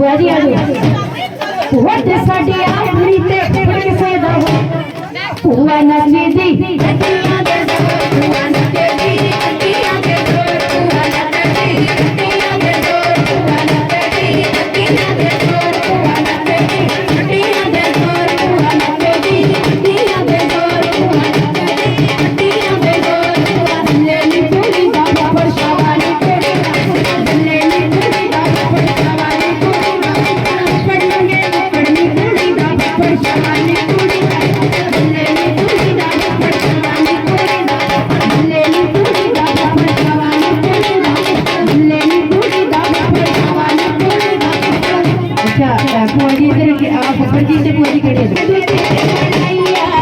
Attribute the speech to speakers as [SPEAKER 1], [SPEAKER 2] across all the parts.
[SPEAKER 1] போதியாது ஒட்டு சடியா புரிந்தே புரிசேதவும் உவன நிதி और आप सफ़र से पूरी करिए।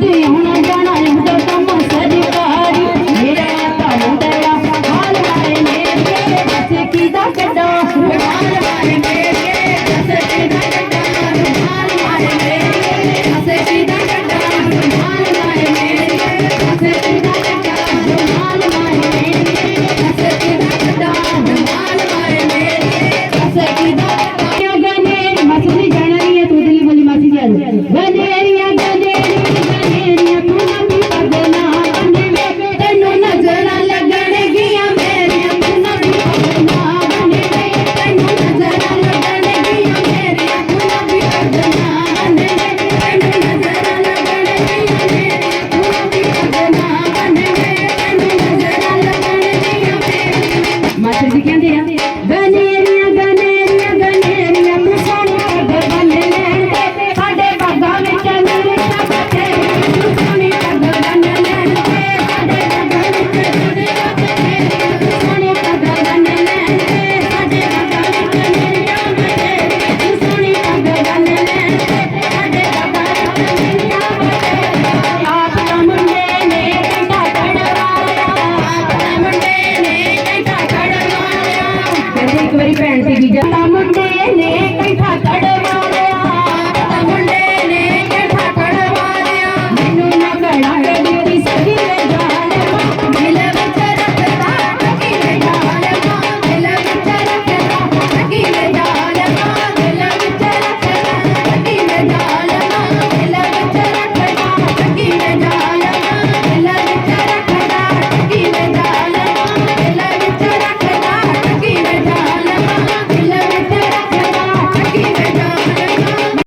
[SPEAKER 1] Đi. मुंडे ने कैठा कड़